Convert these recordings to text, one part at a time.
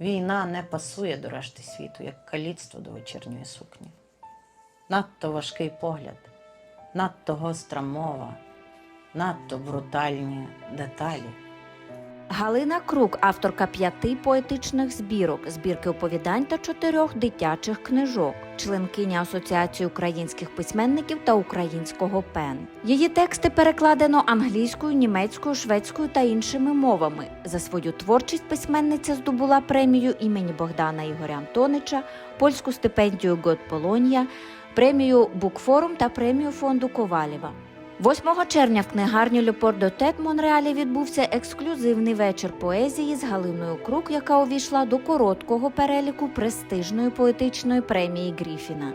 Війна не пасує до решти світу, як каліцтво до вечірньої сукні. Надто важкий погляд, надто гостра мова, надто брутальні деталі. Галина Крук, авторка п'яти поетичних збірок, збірки оповідань та чотирьох дитячих книжок, членкиня Асоціації українських письменників та українського ПЕН. Її тексти перекладено англійською, німецькою, шведською та іншими мовами. За свою творчість письменниця здобула премію імені Богдана Ігоря Антонича, польську стипендію Год Полонія, премію Букфорум та премію фонду Ковалєва. 8 червня в книгарні Тет Монреалі відбувся ексклюзивний вечір поезії з Галиною Крук, яка увійшла до короткого переліку престижної поетичної премії Гріфіна.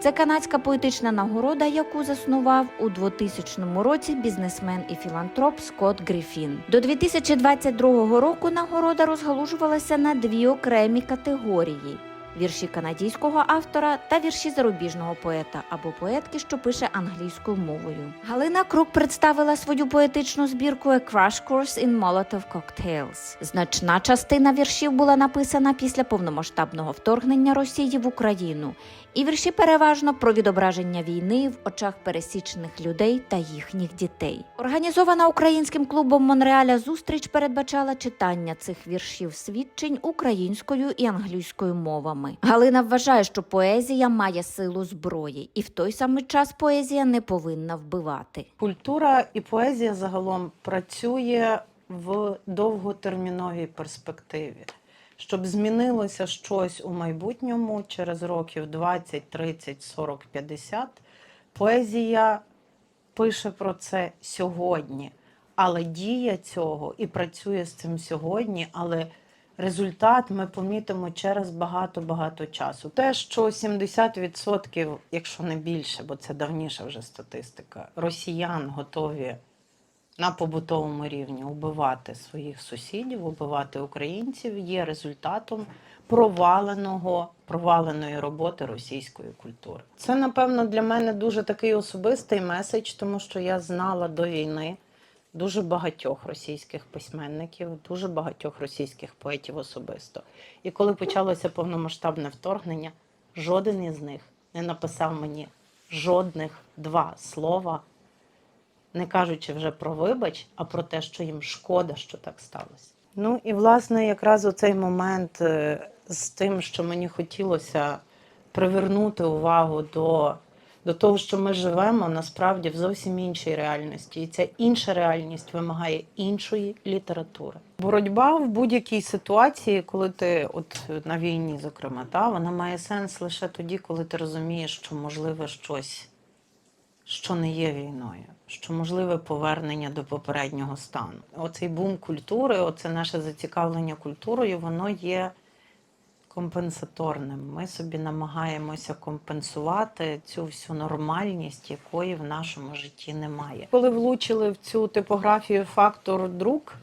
Це канадська поетична нагорода, яку заснував у 2000 році бізнесмен і філантроп Скотт Гріфін. До 2022 року нагорода розгалужувалася на дві окремі категорії: вірші канадійського автора та вірші зарубіжного поета або поетки, що пише англійською мовою. Галина Крук представила свою поетичну збірку «A Crash Course in Molotov Cocktails». Значна частина віршів була написана після повномасштабного вторгнення Росії в Україну, і вірші переважно про відображення війни в очах пересічних людей та їхніх дітей. Організована українським клубом Монреаля зустріч передбачала читання цих віршів свідчень українською і англійською мовами. Галина вважає, що поезія має силу зброї, і в той самий час поезія не повинна вбивати. Культура і поезія загалом працює в довготерміновій перспективі. Щоб змінилося щось у майбутньому через років 20, 30, 40, 50, поезія пише про це сьогодні, але дія цього і працює з цим сьогодні, але результат ми помітимо через багато-багато часу. Те, що 70%, якщо не більше, бо це давніша вже статистика, росіян готові на побутовому рівні убивати своїх сусідів, убивати українців, є результатом проваленого, проваленої роботи російської культури. Це, напевно, для мене дуже такий особистий меседж, тому що я знала до війни дуже багатьох російських письменників, дуже багатьох російських поетів особисто. І коли почалося повномасштабне вторгнення, жоден із них не написав мені жодних два слова не кажучи вже про вибач, а про те, що їм шкода, що так сталося. Ну і власне, якраз у цей момент е, з тим, що мені хотілося привернути увагу до, до того, що ми живемо насправді в зовсім іншій реальності, і ця інша реальність вимагає іншої літератури. Боротьба в будь-якій ситуації, коли ти от на війні, зокрема, та вона має сенс лише тоді, коли ти розумієш, що можливе щось що не є війною, що можливе повернення до попереднього стану. Оцей бум культури, оце наше зацікавлення культурою, воно є компенсаторним. Ми собі намагаємося компенсувати цю всю нормальність, якої в нашому житті немає. Коли влучили в цю типографію фактор друк.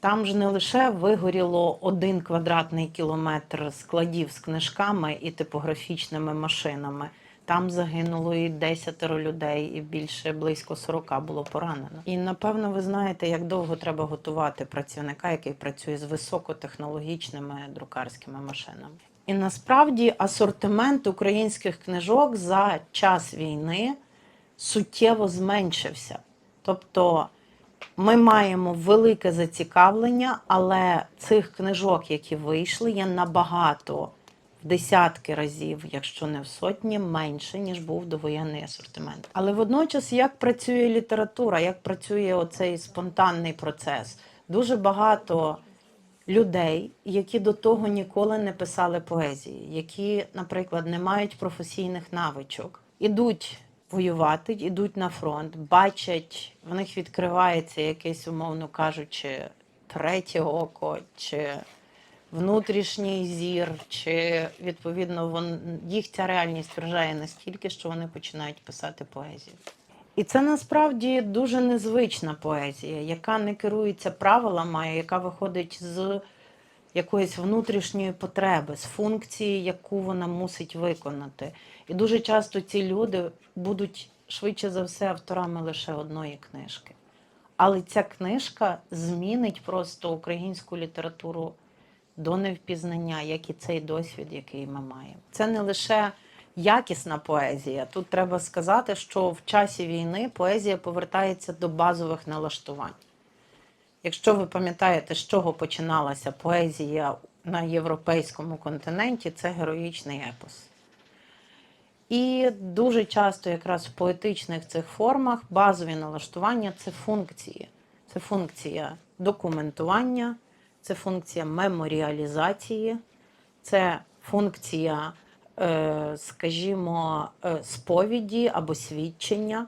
Там ж не лише вигоріло один квадратний кілометр складів з книжками і типографічними машинами. Там загинуло і десятеро людей, і більше близько 40 було поранено. І напевно, ви знаєте, як довго треба готувати працівника, який працює з високотехнологічними друкарськими машинами. І насправді асортимент українських книжок за час війни суттєво зменшився. Тобто ми маємо велике зацікавлення, але цих книжок, які вийшли, є набагато десятки разів, якщо не в сотні, менше, ніж був довоєнний асортимент. Але водночас, як працює література, як працює оцей спонтанний процес, дуже багато людей, які до того ніколи не писали поезії, які, наприклад, не мають професійних навичок, ідуть воювати, йдуть на фронт, бачать, в них відкривається якесь, умовно кажучи, третє око чи внутрішній зір, чи відповідно вон, їх ця реальність вражає настільки, що вони починають писати поезію. І це насправді дуже незвична поезія, яка не керується правилами, яка виходить з якоїсь внутрішньої потреби, з функції, яку вона мусить виконати. І дуже часто ці люди будуть швидше за все авторами лише одної книжки. Але ця книжка змінить просто українську літературу до невпізнання, як і цей досвід, який ми маємо. Це не лише якісна поезія. Тут треба сказати, що в часі війни поезія повертається до базових налаштувань. Якщо ви пам'ятаєте, з чого починалася поезія на європейському континенті, це героїчний епос. І дуже часто якраз в поетичних цих формах базові налаштування це функції. Це функція документування, це функція меморіалізації, це функція, е, скажімо, е, сповіді або свідчення.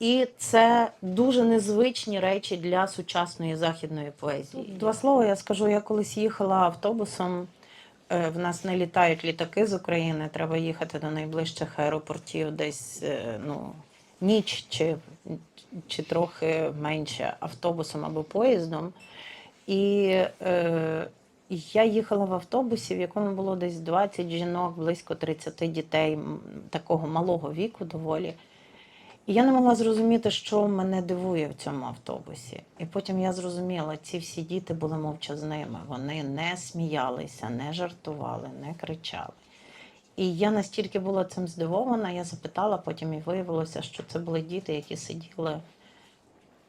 І це дуже незвичні речі для сучасної західної поезії. Два слова я скажу, я колись їхала автобусом. е, В нас не літають літаки з України, треба їхати до найближчих аеропортів десь ну, ніч чи, чи трохи менше автобусом або поїздом. І е, я їхала в автобусі, в якому було десь 20 жінок, близько 30 дітей такого малого віку доволі. І я не могла зрозуміти, що мене дивує в цьому автобусі. І потім я зрозуміла, ці всі діти були мовчазними. Вони не сміялися, не жартували, не кричали. І я настільки була цим здивована, я запитала, потім і виявилося, що це були діти, які сиділи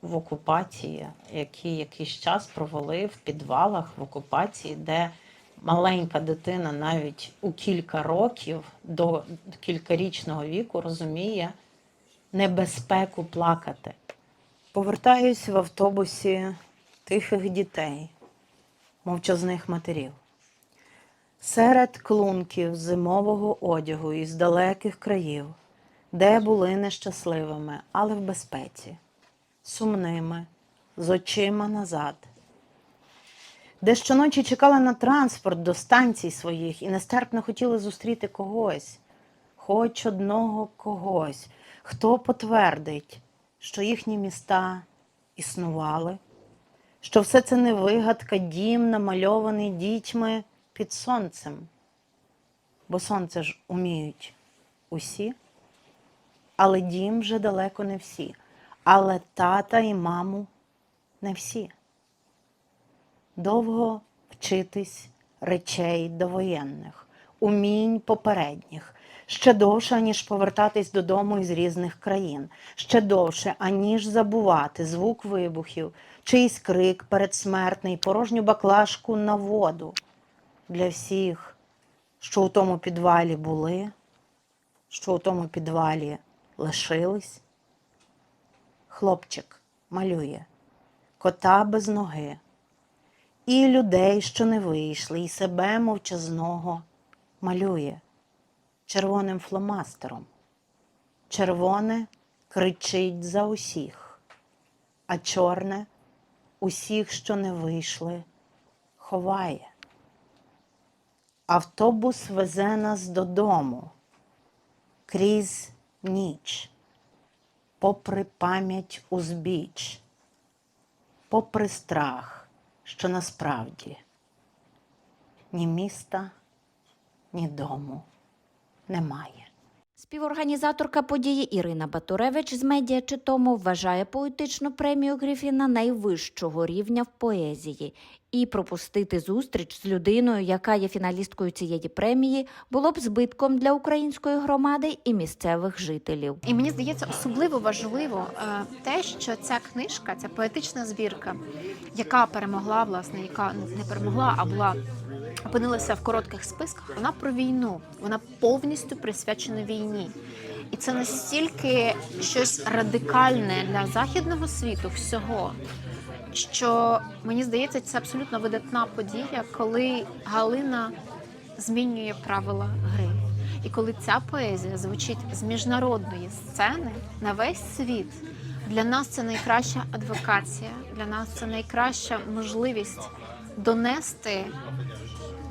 в окупації, які якийсь час провели в підвалах в окупації, де маленька дитина навіть у кілька років до кількарічного віку розуміє небезпеку плакати. Повертаюсь в автобусі тихих дітей, мовчазних матерів. Серед клунків зимового одягу із далеких країв, де були нещасливими, але в безпеці, сумними, з очима назад, де щоночі чекали на транспорт до станцій своїх і нестерпно хотіли зустріти когось, хоч одного когось, хто потвердить, що їхні міста існували, що все це не вигадка, дім, намальований дітьми під сонцем. Бо сонце ж уміють усі, але дім вже далеко не всі, але тата і маму не всі. Довго вчитись речей довоєнних, умінь попередніх, ще довше, аніж повертатись додому із різних країн, ще довше, аніж забувати звук вибухів, чийсь крик передсмертний, порожню баклажку на воду для всіх, що у тому підвалі були, що у тому підвалі лишились. Хлопчик малює кота без ноги, і людей, що не вийшли, і себе мовчазного малює червоним фломастером. Червоне кричить за усіх, а чорне усіх, що не вийшли, ховає. Автобус везе нас додому крізь ніч, попри пам'ять узбіч, попри страх, що насправді ні міста, ні дому немає. Співорганізаторка події Ірина Батуревич з медіа «Читому» вважає поетичну премію Грифіна найвищого рівня в поезії. І пропустити зустріч з людиною, яка є фіналісткою цієї премії, було б збитком для української громади і місцевих жителів. І мені здається, особливо важливо е, те, що ця книжка, ця поетична збірка, яка перемогла, власне, яка ну, не перемогла, а була опинилася в коротких списках, вона про війну, вона повністю присвячена війні. І це настільки щось радикальне для західного світу всього, що мені здається, це абсолютно видатна подія, коли Галина змінює правила гри. І коли ця поезія звучить з міжнародної сцени на весь світ, для нас це найкраща адвокація, для нас це найкраща можливість донести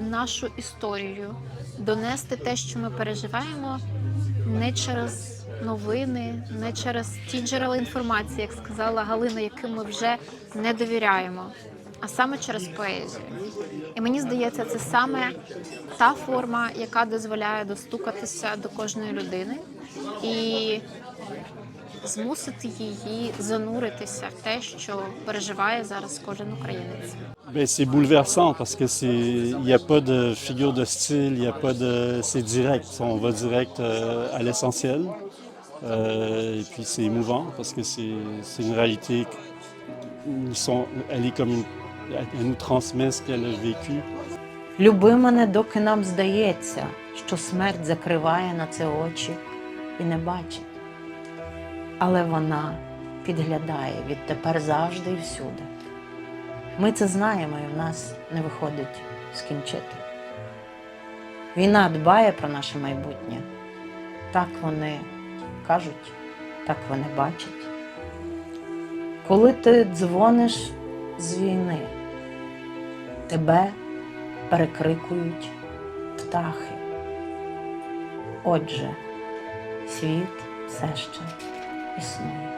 нашу історію, донести те, що ми переживаємо, не через новини, не через ті джерела інформації, як сказала Галина, яким ми вже не довіряємо, а саме через поезію. І мені здається, це саме та форма, яка дозволяє достукатися до кожної людини і змусити її зануритися в те, що переживає зараз кожен українець. C'est bouleversant parce que c'est, il n'y a pas de figure de style, il y a pas de, c'est direct, on va direct euh, à l'essentiel. Euh, et puis c'est émouvant parce que c'est, c'est une réalité, ils sont, elle est comme une, elle nous transmet ce qu'elle a vécu. Люби мене, доки нам здається, що смерть закриває на це очі і не бачить. Але вона підглядає відтепер завжди і всюди. Ми це знаємо, і в нас не виходить скінчити. Війна дбає про наше майбутнє. Так вони кажуть, так вони бачать. Коли ти дзвониш з війни, тебе перекрикують птахи. Отже, світ все ще Krishna.